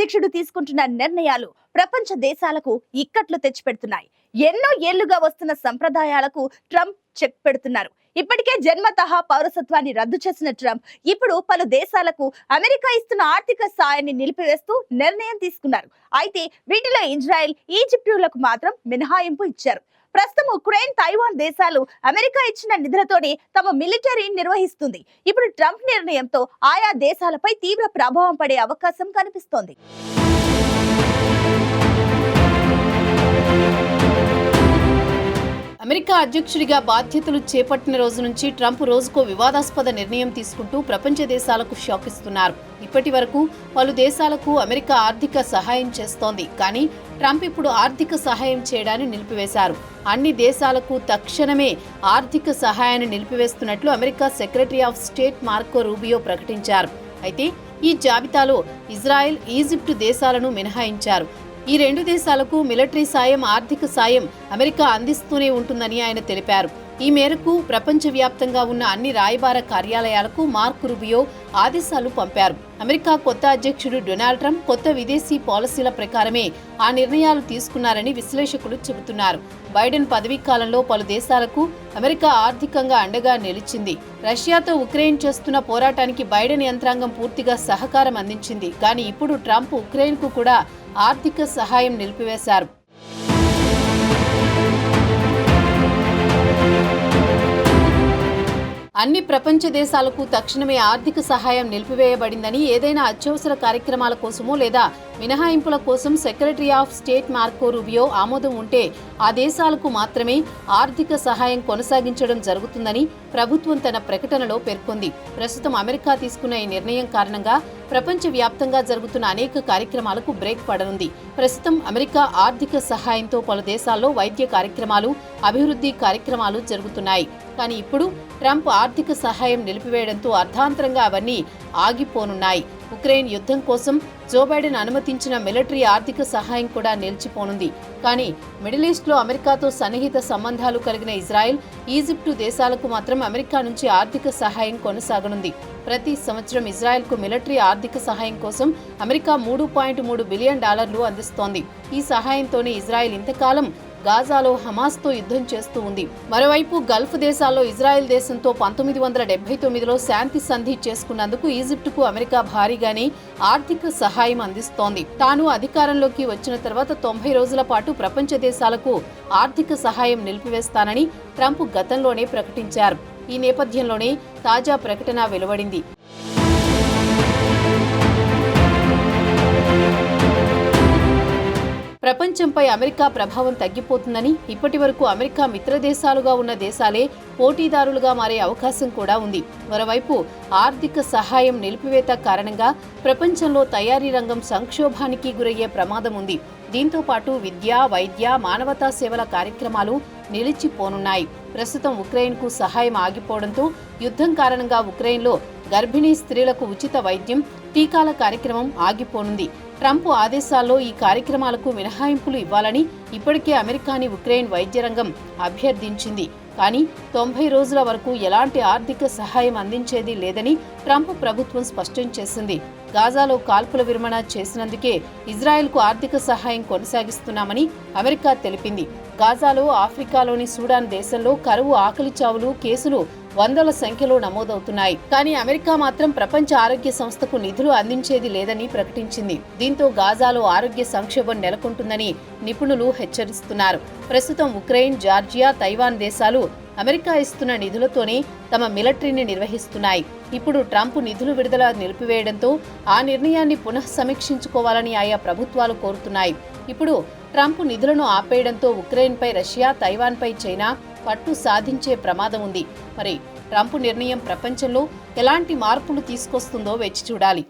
అధ్యక్షుడు తీసుకుంటున్న నిర్ణయాలు ప్రపంచ దేశాలకు ఇక్కట్లు తెచ్చిపెడుతున్నాయి. ఎన్నో ఏళ్ళుగా వస్తున్న సంప్రదాయాలకు ట్రంప్ చెక్ పెడుతున్నారు ఇప్పటికే జన్మతహా పౌరసత్వాన్ని రద్దు చేసిన ట్రంప్ ఇప్పుడు పలు దేశాలకు అమెరికా ఇస్తున్న ఆర్థిక సాయాన్ని నిలిపివేస్తూ నిర్ణయం తీసుకున్నారు. అయితే వీటిలో ఇజ్రాయెల్ ఈజిప్టులకు మాత్రం మినహాయింపు ఇచ్చారు. ప్రస్తుతం ఉక్రెయిన్ తైవాన్ దేశాలు అమెరికా ఇచ్చిన నిధులతోనే తమ మిలిటరీ నిర్వహిస్తుంది. ఇప్పుడు ట్రంప్ నిర్ణయంతో ఆయా దేశాలపై తీవ్ర ప్రభావం పడే అవకాశం కనిపిస్తోంది. అమెరికా అధ్యక్షుడిగా బాధ్యతలు చేపట్టిన రోజు నుంచి ట్రంప్ రోజుకో వివాదాస్పద నిర్ణయం తీసుకుంటూ ప్రపంచ దేశాలకు షాక్ ఇస్తున్నారు. ఇప్పటి వరకు పలు దేశాలకు అమెరికా ఆర్థిక సహాయం చేస్తోంది. కానీ ట్రంప్ ఇప్పుడు ఆర్థిక సహాయం చేయడాన్ని నిలిపివేశారు. అన్ని దేశాలకు తక్షణమే ఆర్థిక సహాయాన్ని నిలిపివేస్తున్నట్లు America secretary of state Marco Rubio ప్రకటించారు. అయితే ఈ జాబితాలో ఇజ్రాయెల్ ఈజిప్టు దేశాలను మినహాయించారు. ఈ రెండు దేశాలకు మిలిటరీ సాయం ఆర్థిక సాయం అమెరికా అందిస్తూనే ఉంటుందని ఆయన తెలిపారు. ఈ మేరకు ప్రపంచవ్యాప్తంగా ఉన్న అన్ని రాయబార కార్యాలయాలకు మార్క్ రుబియో ఆదేశాలు పంపారు. అమెరికా కొత్త అధ్యక్షుడు డొనాల్డ్ ట్రంప్ కొత్త విదేశీ పాలసీల ప్రకారమే ఆ నిర్ణయాలు తీసుకున్నారని విశ్లేషకులు చెబుతున్నారు. బైడెన్ పదవీ కాలంలో పలు దేశాలకు అమెరికా ఆర్థికంగా అండగా నిలిచింది. రష్యాతో ఉక్రెయిన్ చేస్తున్న పోరాటానికి బైడెన్ యంత్రాంగం పూర్తిగా సహకారం అందించింది. కానీ ఇప్పుడు ట్రంప్ ఉక్రెయిన్కు కూడా ఆర్థిక సహాయం నిలిపివేశారు. అన్ని ప్రపంచ దేశాలకు తక్షణమే ఆర్థిక సహాయం నిలిపివేయబడిందని ఏదైనా అత్యవసర కార్యక్రమాల కోసమో లేదా మినహాయింపుల కోసం secretary of state Marco Rubio ఆమోదం ఉంటే ఆ దేశాలకు మాత్రమే ఆర్థిక సహాయం కొనసాగించడం జరుగుతుందని ప్రభుత్వం తన ప్రకటనలో పేర్కొంది. ప్రస్తుతం అమెరికా తీసుకున్న ఈ నిర్ణయం కారణంగా ప్రపంచవ్యాప్తంగా జరుగుతున్న అనేక కార్యక్రమాలకు బ్రేక్ పడనుంది. ప్రస్తుతం అమెరికా ఆర్థిక సహాయంతో పలు దేశాల్లో వైద్య కార్యక్రమాలు అభివృద్ధి కార్యక్రమాలు జరుగుతున్నాయి. కానీ ఇప్పుడు ట్రంప్ ఆర్థిక సహాయం నిలిపివేయడంతో అర్ధాంతరంగా అవన్నీ ఆగిపోనున్నాయి. ఉక్రెయిన్ యుద్ధం కోసం జో బైడెన్ అనుమతించిన మిలిటరీ ఆర్థిక సహాయం కూడా నిలిచిపోనుంది. కానీ మిడిల్ ఈస్ట్లో అమెరికాతో సన్నిహిత సంబంధాలు కలిగిన ఇజ్రాయెల్ ఈజిప్టు దేశాలకు మాత్రం అమెరికా నుంచి ఆర్థిక సహాయం కొనసాగనుంది. ప్రతి సంవత్సరం ఇజ్రాయెల్కు మిలిటరీ ఆర్థిక సహాయం కోసం అమెరికా మూడు పాయింట్ మూడు బిలియన్ డాలర్లు అందిస్తోంది. ఈ సహాయంతోనే ఇజ్రాయెల్ ఇంతకాలం గాజాలో హమాస్తో యుద్ధం చేస్తూ ఉంది. మరోవైపు గల్ఫ్ దేశాల్లో ఇజ్రాయెల్ దేశంతో పంతొమ్మిది వందల డెబ్బై తొమ్మిదిలో శాంతి సంధి చేసుకున్నందుకు ఈజిప్టుకు అమెరికా భారీగానే ఆర్థిక సహాయం అందిస్తోంది. తాను అధికారంలోకి వచ్చిన తర్వాత తొంభై రోజుల పాటు ప్రపంచ దేశాలకు ఆర్థిక సహాయం నిలిపివేస్తానని ట్రంప్ గతంలోనే ప్రకటించారు. ఈ నేపథ్యంలోనే తాజా ప్రకటన వెలువడింది. ప్రపంచంపై అమెరికా ప్రభావం తగ్గిపోతుందని ఇప్పటి వరకు అమెరికా మిత్ర దేశాలుగా ఉన్న దేశాలే పోటీదారులుగా మారే అవకాశం కూడా ఉంది. మరోవైపు ఆర్థిక సహాయం నిలిపివేత కారణంగా ప్రపంచంలో తయారీ రంగం సంక్షోభానికి గురయ్యే ప్రమాదం ఉంది. దీంతో పాటు విద్య వైద్య మానవతా సేవల కార్యక్రమాలు నిలిచిపోనున్నాయి. ప్రస్తుతం ఉక్రెయిన్కు సహాయం ఆగిపోవడంతో యుద్ధం కారణంగా ఉక్రెయిన్లో గర్భిణీ స్త్రీలకు ఉచిత వైద్యం టీకాల కార్యక్రమం ఆగిపోనుంది. ట్రంప్ ఆదేశాల్లో ఈ కార్యక్రమాలకు మినహాయింపులు ఇవ్వాలని ఇప్పటికే అమెరికాని ఉక్రెయిన్ వైద్య రంగం అభ్యర్థించింది. కానీ తొంభై రోజుల వరకు ఎలాంటి ఆర్థిక సహాయం అందించేది లేదని ట్రంప్ ప్రభుత్వం స్పష్టం చేసింది. గాజాలో కాల్పుల విరమణ చేసినందుకే ఇజ్రాయెల్కు ఆర్థిక సహాయం కొనసాగిస్తున్నామని అమెరికా తెలిపింది. గాజాలో ఆఫ్రికాలోని సూడాన్ దేశంలో కరువు ఆకలి చావులు కేసులు వందల సంఖ్యలో నమోదవుతున్నాయి. కానీ అమెరికా మాత్రం ప్రపంచ ఆరోగ్య సంస్థకు నిధులు అందించేది లేదని ప్రకటించింది. దీంతో గాజాలో ఆరోగ్య సంక్షోభం నెలకొంటుందని నిపుణులు హెచ్చరిస్తున్నారు. ప్రస్తుతం ఉక్రెయిన్ జార్జియా తైవాన్ దేశాలు అమెరికా ఇస్తున్న నిధులతోనే తమ మిలిటరీని నిర్వహిస్తున్నాయి. ఇప్పుడు ట్రంప్ నిధులు విడుదల నిలిపివేయడంతో ఆ నిర్ణయాన్ని పునః సమీక్షించుకోవాలని ఆయా ప్రభుత్వాలు కోరుతున్నాయి. ఇప్పుడు ట్రంప్ నిధులను ఆపేయడంతో ఉక్రెయిన్పై రష్యా తైవాన్పై చైనా పట్టు సాధించే ప్రమాదం ఉంది. మరి ట్రంప్ నిర్ణయం ప్రపంచంలో ఎలాంటి మార్పులు తీసుకొస్తుందో వేచి చూడాలి.